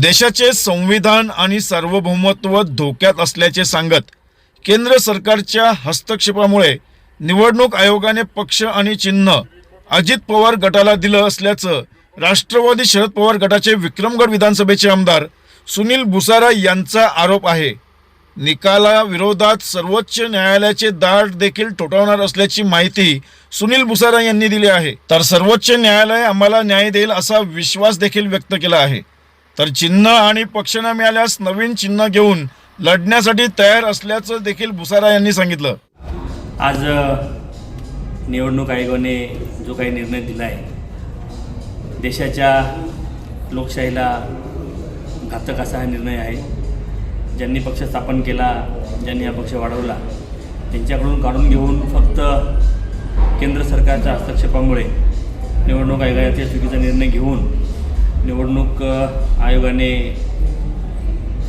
देशाचे संविधान आणि सार्वभौमत्व धोक्यात असल्याचे सांगत केंद्र सरकारच्या हस्तक्षेपामुळे निवडणूक आयोगाने पक्ष आणि चिन्ह अजित पवार गटाला दिलं असल्याचं राष्ट्रवादी शरद पवार गटाचे विक्रमगड विधानसभेचे आमदार सुनील भुसारा यांचा आरोप आहे. निकालाविरोधात सर्वोच्च न्यायालयाचे दाट देखील ठोठावणार असल्याची माहिती सुनील भुसारा यांनी दिली आहे. तर सर्वोच्च न्यायालय आम्हाला न्याय देईल असा विश्वास देखील व्यक्त केला आहे. तर चिन्ह आणि पक्ष न मिळाल्यास नवीन चिन्ह घेऊन लढण्यासाठी तयार असल्याचं देखील भुसारा यांनी सांगितलं. आज निवडणूक आयोगाने जो काही निर्णय दिला आहे देशाच्या लोकशाहीला घातक असा हा निर्णय आहे. ज्यांनी पक्ष स्थापन केला ज्यांनी हा पक्ष वाढवला त्यांच्याकडून काढून घेऊन फक्त केंद्र सरकारच्या हस्तक्षेपामुळे निवडणूक आयोगाने चुकीचा निर्णय घेऊन निवडणूक आयोगाने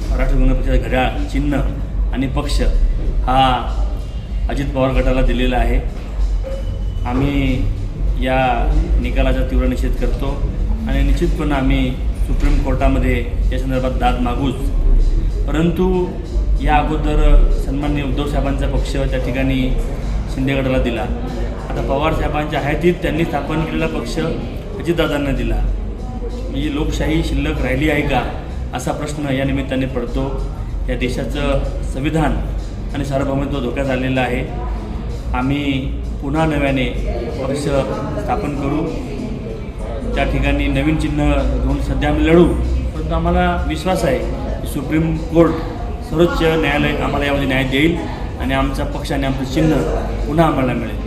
मराठी पक्षाचं घड्याळ चिन्ह आणि पक्ष हा अजित पवार गटाला दिलेला आहे. आम्ही या निकालाचा तीव्र निषेध करतो आणि निश्चितपणे आम्ही सुप्रीम कोर्टामध्ये या संदर्भात दाद मागूच. परंतु या अगोदर सन्मान्य उद्धवसाहेबांचा पक्ष त्या ठिकाणी शिंदे गटाला दिला. आता पवार साहेबांच्या हयातीत त्यांनी स्थापन केलेला पक्ष अजितदादांना दिला. म्हणजे लोकशाही शिल्लक राहिली आहे का? असा प्रश्न या निमित्ताने पडतो. या देशाचं संविधान आणि सार्वभौमत्व धोक्यात आलेलं आहे. आम्ही पुन्हा नव्याने पक्ष स्थापन करू. त्या ठिकाणी नवीन चिन्ह घेऊन सध्या आम्ही लढू. परंतु आम्हाला विश्वास आहे की सुप्रीम कोर्ट सर्वोच्च न्यायालय आम्हाला यामध्ये न्याय देईल आणि आमचा पक्ष आणि आमचं चिन्ह पुन्हा आम्हाला मिळेल.